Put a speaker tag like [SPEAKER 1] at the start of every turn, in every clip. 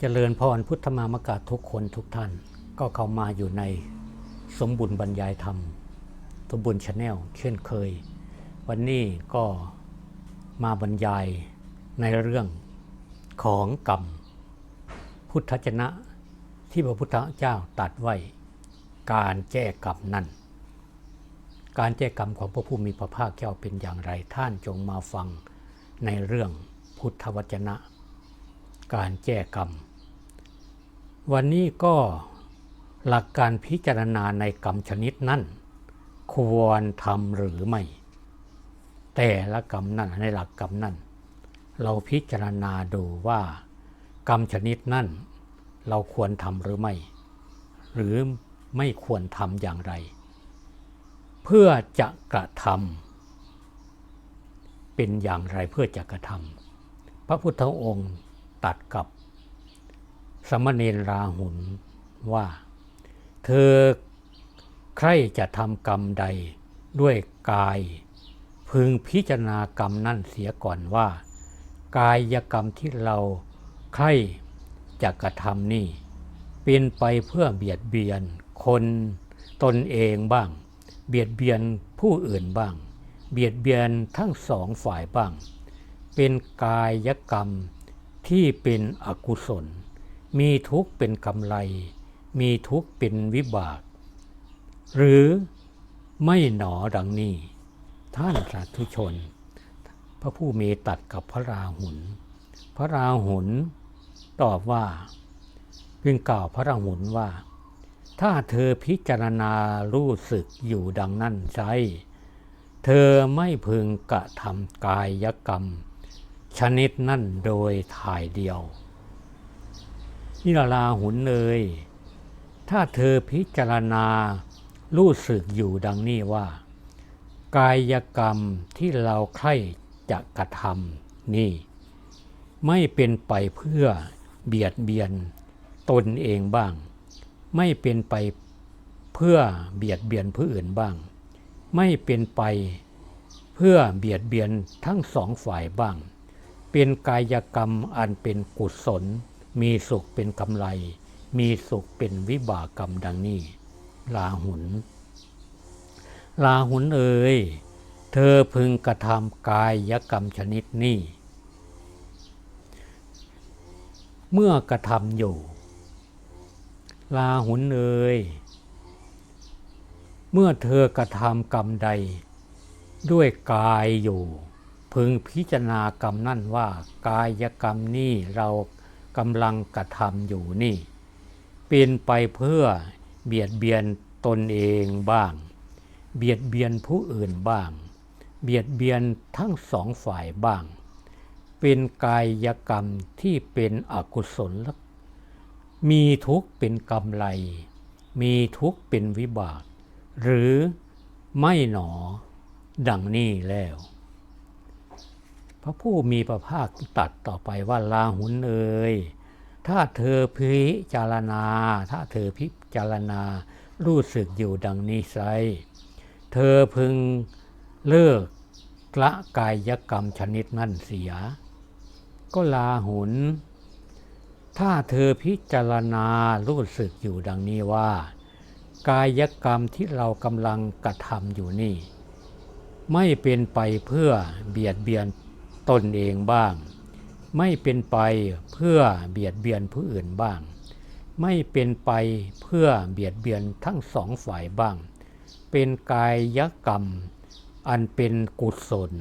[SPEAKER 1] เจริญพรพุทธมามกาทุกคนทุกท่าน ก็เข้ามาอยู่ในสมบุญบรรยายธรรม สมบุญชาแนลเช่นเคย วันนี้ก็มาบรรยายในเรื่องของกรรม พุทธชนะที่พระพุทธเจ้าตัดไว้ การแก้กรรมนั้น การแก้กรรมของพระผู้มีพระภาคเจ้าเป็นอย่างไรท่านจงมาฟังในเรื่องพุทธวจนะ การแก้กรรม วันนี้ก็หลักการพิจารณาในกรรมชนิดนั้น ควรทำหรือไม่ แต่ละกรรมนั้นในหลักกรรมนั้น เราพิจารณาดูว่ากรรมชนิดนั้น เราควรทำหรือไม่ หรือไม่ควรทำอย่างไร เพื่อจะกระทำเป็นอย่างไรเพื่อจะกระทำพระพุทธองค์ตัดกับ สมณเณรราหุลว่า เธอใครจะทำกรรมใดด้วยกาย พึงพิจารณากรรมนั่นเสียก่อนว่า กายกรรมที่เราใครจะกระทำนี่เป็นไปเพื่อเบียดเบียนคนตนเองบ้าง เบียดเบียนผู้อื่นบ้าง เบียดเบียนทั้งสองฝ่ายบ้าง เป็นกายกรรมที่เป็นอกุศล มีทุกข์เป็นกำไร มีทุกข์เป็นวิบาก หรือไม่หนอดังนี้ ท่านสาธุชน พระผู้มีตัดกับพระราหุลพระราหุลตอบว่าพียงกล่าวพระราหุลว่า ถ้าเธอพิจารณารู้สึกอยู่ดังนั้นใช่เธอไม่พึงกระทำกายกรรม ชนิดนั่นโดยถ่ายเดียว นิรลาหุนเลย ถ้าเธอพิจารณารู้สึกอยู่ดังนี้ว่า กายกรรมที่เราใคร่จะกระทำนี่ ไม่เป็นไปเพื่อเบียดเบียนตนเองบ้าง ไม่เป็นไปเพื่อเบียดเบียนผู้อื่นบ้าง ไม่เป็นไปเพื่อเบียดเบียนทั้งสองฝ่ายบ้าง เป็นกายกรรมอันเป็นกุศล มีสุขเป็นกำไร มีสุขเป็นวิบากกรรมดังนี้ ลาหุน ลาหุนเอ่ยเธอพึงกระทำกายกรรมชนิดนี้ เมื่อกระทำอยู่ ลาหุนเอ่ยเมื่อเธอกระทำกรรมใด ด้วยกายอยู่ พึงพิจารณากรรมนั่นว่ากายกรรมนี้เรา กำลังกระทำอยู่นี่เป็นไปเพื่อเบียดเบียนตนเองบ้าง เบียดเบียนผู้อื่นบ้าง เบียดเบียนทั้งสองฝ่ายบ้าง เป็นกายกรรมที่เป็นอกุศลมีทุกข์เป็นกำไร มีทุกข์เป็นวิบาก หรือไม่หนอ ดังนี้แล้ว ระผู้มีพระภาคตัดต่อไปว่าลาหุนเอ่ยถ้าเธอพิจารณา ถ้าเธอพิจารณา รู้สึกอยู่ดังนี้ไซเธอพึงเลิกละกายกรรมชนิดนั้นเสีย ก็ลาหุน ถ้าเธอพิจารณา รู้สึกอยู่ดังนี้ว่า กายกรรมที่เรากำลังกระทำอยู่นี่ ไม่เป็นไปเพื่อเบียดเบียน ตนเองบ้าง ไม่เป็นไปเพื่อเบียดเบียนผู้อื่นบ้าง ไม่เป็นไปเพื่อเบียดเบียนทั้งสองฝ่ายบ้าง เป็นกายกรรม อันเป็นกุศล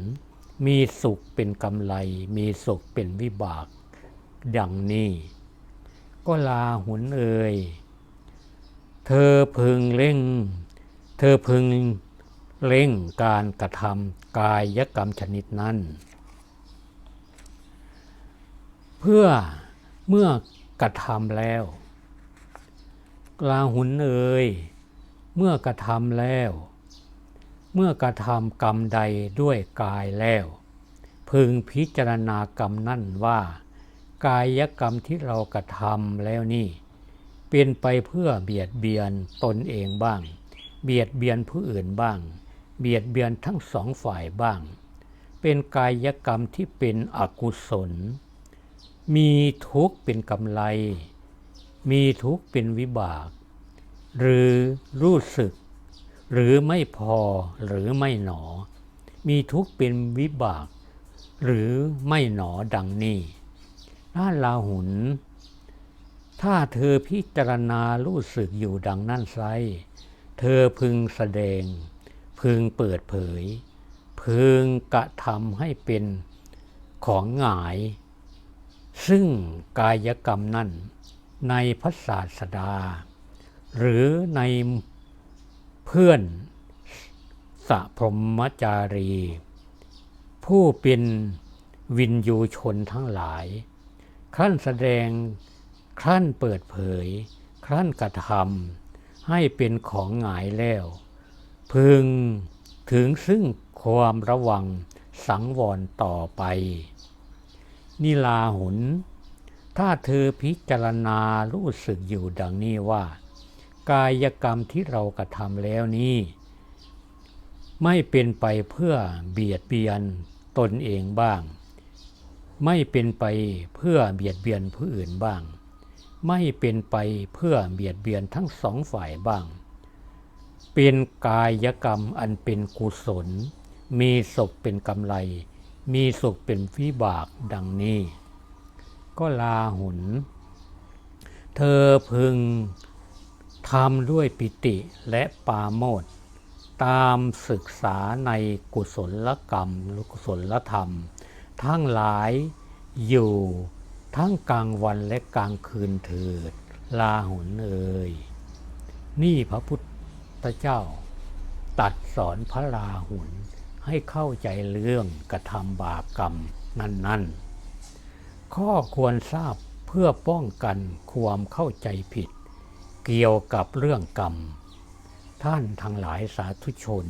[SPEAKER 1] มีสุขเป็นกำไร มีสุขเป็นวิบาก ดังนี้ ก็ลาหุนเอ่ยเธอพึงเร่ง เธอพึงเร่งการกระทำกายกรรมชนิดนั้น พื่อเมื่อกระทำแล้วลาหุนเอ่ยเมื่อกระทำแล้ว เมื่อกระทำกรรมใดด้วยกายแล้ว พึงพิจารณากรรมนั่นว่า กายกรรมที่เรากระทำแล้วนี่ เป็นไปเพื่อเบียดเบียนตนเองบ้าง เบียดเบียนผู้อื่นบ้าง เบียดเบียนทั้งสองฝ่ายบ้าง เป็นกายกรรมที่เป็นอกุศล มีทุกข์เป็นกำไร มีทุกข์เป็นวิบาก หรือรู้สึก หรือไม่พอหรือไม่หนอ มีทุกข์เป็นวิบาก หรือไม่หนอดังนี้ถ้าลาหุน ถ้าเธอพิจารณารู้สึกอยู่ดังนั้นไซเธอพึงแสดง พึงเปิดเผย พึงกระทำให้เป็นของหงาย ซึ่งกายกรรมนั้นในพระศาสดา หรือในเพื่อนสัพรมจารี ผู้เป็นวินยูชนทั้งหลาย ขั้นแสดงขั้นเปิดเผยขั้นกระทำให้เป็นของหงายแล้ว พึงถึงซึ่งความระวังสังวรต่อไป นิลาหุน ถ้าเธอพิจารณารู้สึกอยู่ดังนี้ว่า กายกรรมที่เรากระทำแล้วนี้ ไม่เป็นไปเพื่อเบียดเบียนตนเองบ้าง ไม่เป็นไปเพื่อเบียดเบียนผู้อื่นบ้าง ไม่เป็นไปเพื่อเบียดเบียนทั้งสองฝ่ายบ้าง เป็นกายกรรมอันเป็นกุศล มีศพเป็นกำไร มีสุขเป็นวิบากดังนี้ ก็ลาหุน เธอพึงทำด้วยปิติและปาโมดตามศึกษาในกุศลกรรมกุศลธรรม ทั้งหลายอยู่ทั้งกลางวันและกลางคืนเถิด ลาหุนเอ่ยนี่พระพุทธเจ้าตัดสอนพระลาหุน ให้เข้าใจเรื่องกระทำบาปกรรมนั่นๆ ข้อควรทราบเพื่อป้องกันความเข้าใจผิด เกี่ยวกับเรื่องกรรม ท่านทั้งหลายสาธุชน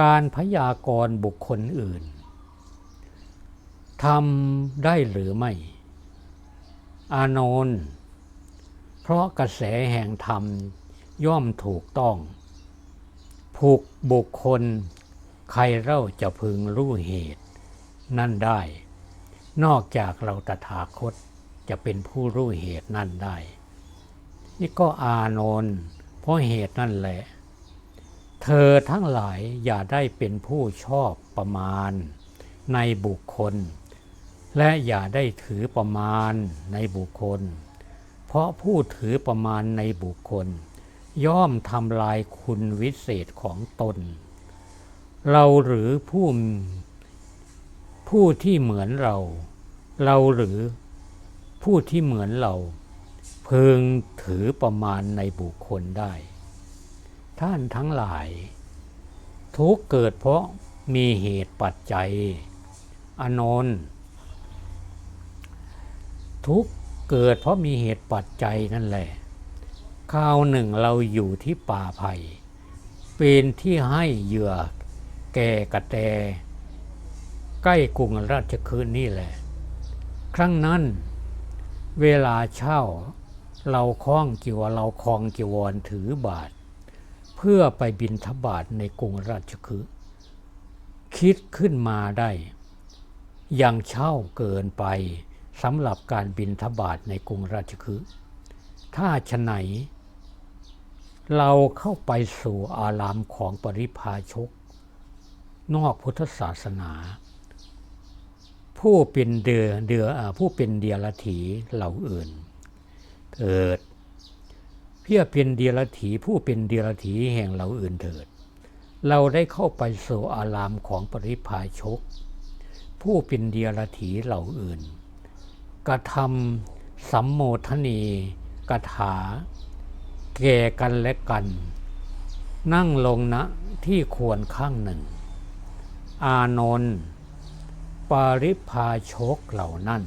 [SPEAKER 1] การพยากรณ์บุคคลอื่นทำได้หรือไม่ อานนท์เพราะกระแสแห่งธรรมย่อมถูกต้อง ผูกบุคคล ใครเล่าจะพึงรู้เหตุ นั่นได้ นอกจากเราตถาคตจะเป็นผู้รู้เหตุนั่นได้ นี่ก็อานนท์เพราะเหตุนั่นแหละ เธอทั้งหลายอย่าได้เป็นผู้ชอบประมาณในบุคคล และอย่าได้ถือประมาณในบุคคล เพราะผู้ถือประมาณในบุคคล ย่อมทำลายคุณวิเศษของตน เราหรือผู้ผู้ที่เหมือนเรา เราหรือผู้ที่เหมือนเรา เพึงถือประมาณในบุคคลได้ ท่านทั้งหลาย ทุกเกิดเพราะมีเหตุปัจจัย อนนท์ทุกเกิดเพราะมีเหตุปัจจัยนั่นแหละ คราวหนึ่งเราอยู่ที่ป่าไผ่เป็นที่ให้เหยื่อแก่กระแต ใกล้กรุงราชคืนนี่แหละ ครั้งนั้นเวลาเช่าเราคล้องจีวรเราคลองจีวรถือบาท เพื่อไปบินทบาทในกรุงราชคือคิดขึ้นมาได้ ยังเช่าเกินไปสำหรับการบินทบาทในกรุงราชคือถ้าชะไหน เราเข้าไปสู่อารามของปริพาชก นอกพุทธศาสนา ผู้เป็นเดือเดือผู้เป็นเดียรถีเหล่าอื่น เถิด เพื่อเป็นเดียรถีผู้เป็นเดียรถีแห่งเหล่าอื่นเถิด เราได้เข้าไปสู่อารามของปริพาชก ผู้เป็นเดียรถีเหล่าอื่น กระทำสัมโมทนีกถา แก่กันและกัน นั่งลงณที่ควรข้างหนึ่ง อานนท์ปาริพาชกเหล่านั้น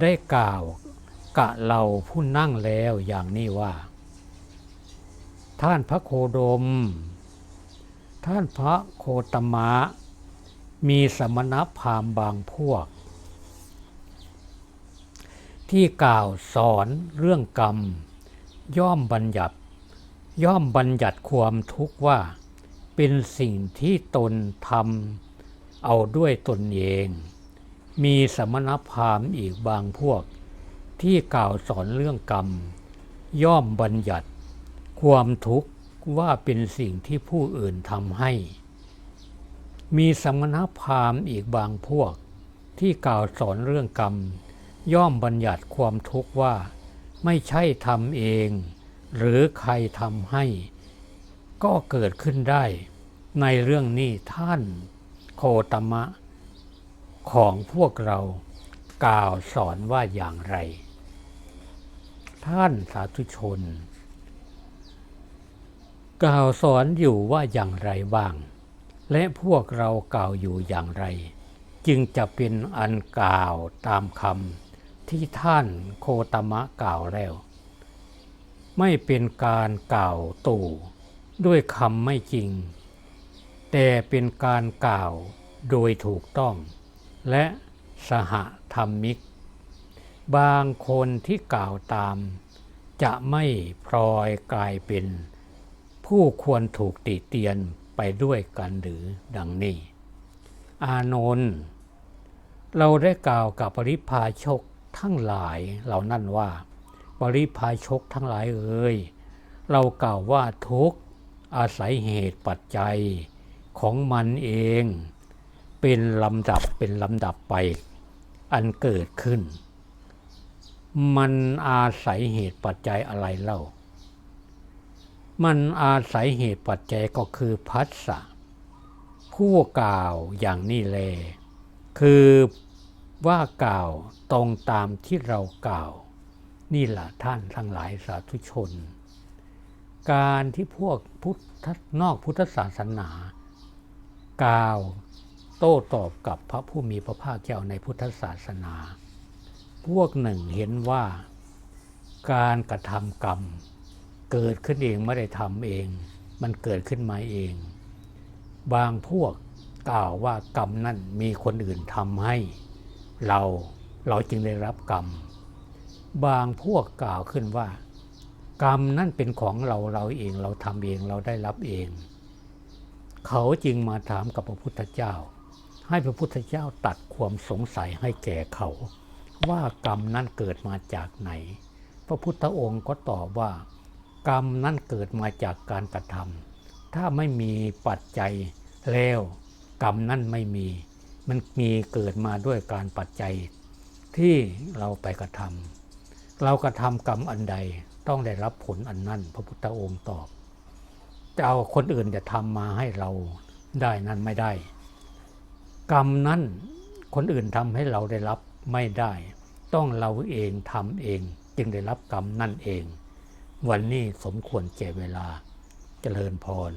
[SPEAKER 1] ได้กล่าวกะเราผู้นั่งแล้วอย่างนี้ว่า ท่านพระโคดม ท่านพระโคตมะ มีสมณพราหมณ์บางพวก ที่กล่าวสอนเรื่องกรรม ย่อมบัญญัติ ย่อมบัญญัติความทุกข์ว่า เป็นสิ่งที่ตนทำเอาด้วยตนเอง มีสมณพราหมณ์อีกบางพวก ที่กล่าวสอนเรื่องกรรม ย่อมบัญญัติ ความทุกข์ว่าเป็นสิ่งที่ผู้อื่นทำให้ มีสมณพราหมณ์อีกบางพวก ที่กล่าวสอนเรื่องกรรม ย่อมบัญญัติความทุกข์ว่า ไม่ใช่ทำเอง หรือใครทำให้ ก็เกิดขึ้นได้ ในเรื่องนี้ท่านโคตมะ ของพวกเรากล่าวสอนว่าอย่างไร ท่านสาธุชน กล่าวสอนอยู่ว่าอย่างไรบ้าง และพวกเรากล่าวอยู่อย่างไร จึงจะเป็นอันกล่าวตามคำ ที่ท่านโคตมะกล่าวแล้ว ไม่เป็นการกล่าวตู่ด้วยคำไม่จริง แต่เป็นการกล่าวโดยถูกต้อง และสหธรรมิก บางคนที่กล่าวตาม จะไม่พลอยกลายเป็น ผู้ควรถูกติเตียนไปด้วยกันหรือดังนี้ อานนท์เราได้กล่าวกับปริพาชก ทั้งหลายเหล่านั้นว่า ปริพาชกทั้งหลายเอ่ยเรากล่าวว่าทุกอาศัยเหตุปัจจัยของมันเอง เป็นลำดับเป็นลำดับไปอันเกิดขึ้น มันอาศัยเหตุปัจจัยอะไรเล่า มันอาศัยเหตุปัจจัยก็คือพัสสะผู้กล่าวอย่างนี้แลคือ ว่ากล่าวตรงตามที่เรากล่าว นี่แหละท่านทั้งหลายสาธุชน การที่พวกพุทธนอกพุทธศาสนากล่าวโต้ตอบกับพระผู้มีพระภาคเจ้าในพุทธศาสนา พวกหนึ่งเห็นว่า การกระทำกรรม เกิดขึ้นเองไม่ได้ทำเอง มันเกิดขึ้นมาเอง บางพวกกล่าวว่ากรรมนั่นมีคนอื่นทำให้ เราเราจึงได้รับกรรม บางพวกกล่าวขึ้นว่า กรรมนั่นเป็นของเราเราเองเราทำเองเราได้รับเอง เขาจึงมาถามกับพระพุทธเจ้า ให้พระพุทธเจ้าตัดความสงสัยให้แก่เขา ว่ากรรมนั้นเกิดมาจากไหน พระพุทธองค์ก็ตอบว่า กรรมนั้นเกิดมาจากการกระทำถ้าไม่มีปัจจัยแล้ว กรรมนั้นไม่มี มันมีเกิดมาด้วยการปัจจัยที่เราไปกระทำเรากระทำกรรมอันใดต้องได้รับผลอันนั้น พระพุทธองค์ตอบจะเอาคนอื่นจะทำมาให้เราได้นั้นไม่ได้ กรรมนั้นคนอื่นทำให้เราได้รับไม่ได้ ต้องเราเองทำเอง จึงได้รับกรรมนั่นเอง วันนี้สมควรแก่เวลาเจริญพร